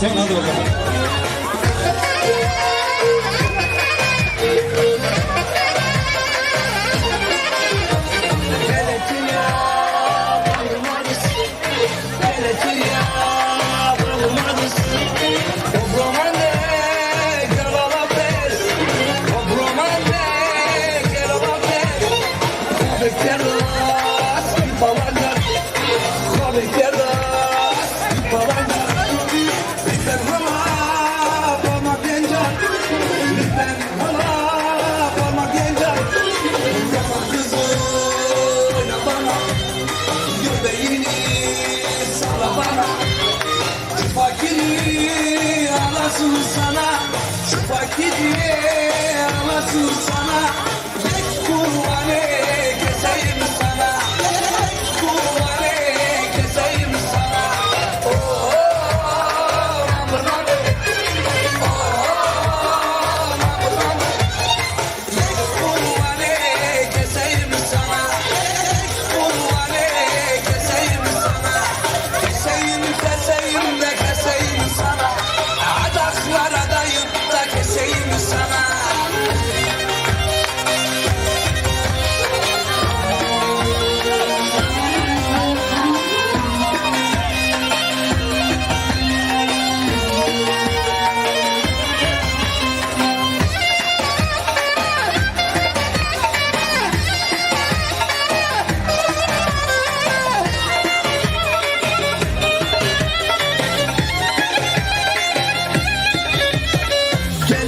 Senhora André. Baba Şu fakiri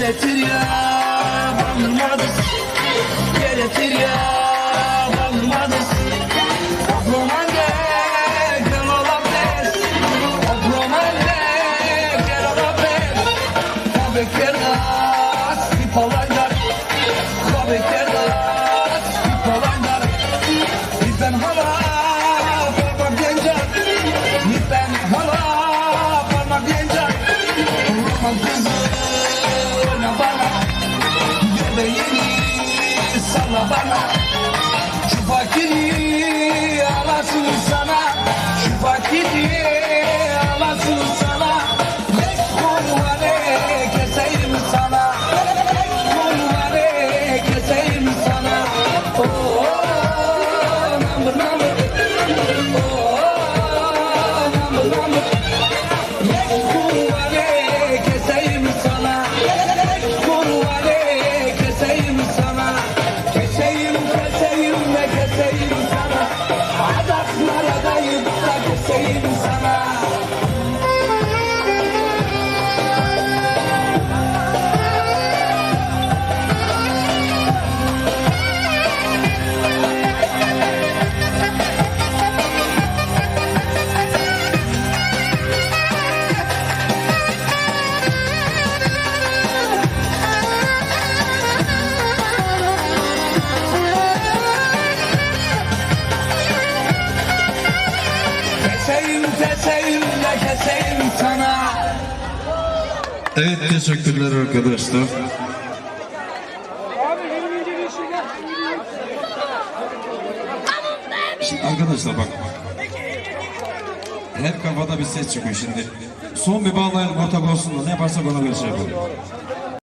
Geletir ya Olmadıs Geletir ya Olmadıs Romande Gel olabilir Romande Gel olabilir Tabi kerdas Bir palancar Tabi kerdas Bir palancar Bizden hala Parmak gencer Bizden hala Parmak gencer Roman kızı Oyna bana. Göbeğini Salla bana Keseyim keseyim de keseyim sana Evet teşekkürler arkadaşlar. Şimdi arkadaşlar bak. Her kafada bir ses çıkıyor şimdi. Son bir bağlayalım ortak olsun da ne yaparsak ona göre şey yapalım.